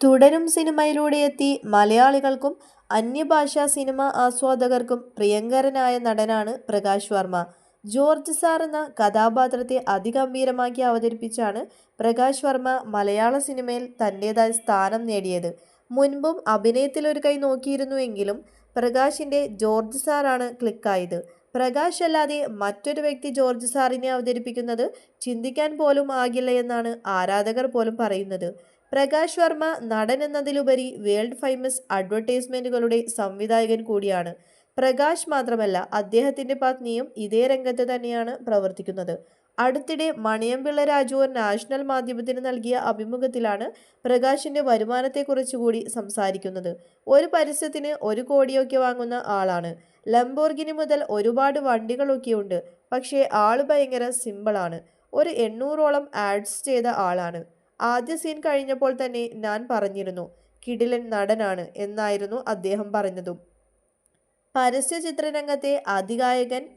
തുടരും സിനിമയിലൂടെ എത്തി മലയാളികൾക്കും അന്യഭാഷാ സിനിമ ആസ്വാദകർക്കും പ്രിയങ്കരനായ നടനാണ് പ്രകാശ് വർമ്മ. ജോർജ് സാർ എന്ന കഥാപാത്രത്തെ അതിഗംഭീരമാക്കി അവതരിപ്പിച്ചാണ് പ്രകാശ് വർമ്മ മലയാള സിനിമയിൽ തന്റേതായ സ്ഥാനം നേടിയത്. മുൻപും അഭിനയത്തിൽ ഒരു കൈ നോക്കിയിരുന്നുവെങ്കിലും പ്രകാശിന്റെ ജോർജ് സാറാണ് ക്ലിക്കായത്. പ്രകാശ് അല്ലാതെ മറ്റൊരു വ്യക്തി ജോർജ് സാറിനെ അവതരിപ്പിക്കുന്നത് ചിന്തിക്കാൻ പോലും ആകില്ല എന്നാണ് ആരാധകർ പോലും പറയുന്നത്. പ്രകാശ് വർമ്മ നടൻ എന്നതിലുപരി വേൾഡ് ഫേമസ് അഡ്വർടൈസ്മെന്റുകളുടെ സംവിധായകൻ കൂടിയാണ്. പ്രകാശ് മാത്രമല്ല അദ്ദേഹത്തിന്റെ പത്നിയും ഇതേ രംഗത്ത് തന്നെയാണ് പ്രവർത്തിക്കുന്നത്. അടുത്തിടെ മണിയമ്പിള്ള രാജു നാഷണൽ മാധ്യമത്തിന് നൽകിയ അഭിമുഖത്തിലാണ് പ്രകാശിന്റെ വരുമാനത്തെക്കുറിച്ച് കൂടി സംസാരിക്കുന്നത്. ഒരു പരസ്യത്തിന് ഒരു കോടിയൊക്കെ വാങ്ങുന്ന ആളാണ്. ലംബോർഗിനി മുതൽ ഒരുപാട് വണ്ടികളൊക്കെയുണ്ട്. പക്ഷേ ആൾ ഭയങ്കര സിമ്പിളാണ്. ഒരു എണ്ണൂറോളം ആഡ്സ് ചെയ്ത ആളാണ്. ആദ്യ സീൻ കഴിഞ്ഞപ്പോൾ തന്നെ ഞാൻ പറഞ്ഞിരുന്നു കിടിലൻ നടനാണ് എന്നായിരുന്നു അദ്ദേഹം പറഞ്ഞതും. പരസ്യ ചിത്രരംഗത്തെ അതികായകൻ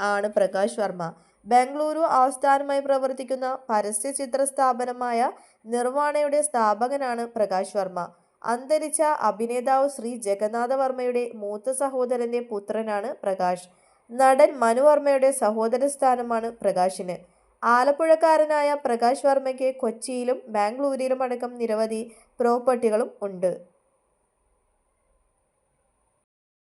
ആണ് പ്രകാശ് വർമ്മ. ബാംഗ്ലൂരു ആസ്ഥാനമായി പ്രവർത്തിക്കുന്ന പരസ്യ ചിത്ര സ്ഥാപനമായ നിർവാണയുടെ സ്ഥാപകനാണ് പ്രകാശ് വർമ്മ. അന്തരിച്ച അഭിനേതാവ് ശ്രീ ജഗന്നാഥ വർമ്മയുടെ മൂത്ത സഹോദരന്റെ പുത്രനാണ് പ്രകാശ്. നടൻ മനുവർമ്മയുടെ സഹോദര സ്ഥാനമാണ് പ്രകാശിന്. ആലപ്പുഴക്കാരനായ പ്രകാശ് വർമ്മയ്ക്ക് കൊച്ചിയിലും ബാംഗ്ലൂരിലും അടക്കം നിരവധി പ്രോപ്പർട്ടികളും ഉണ്ട്.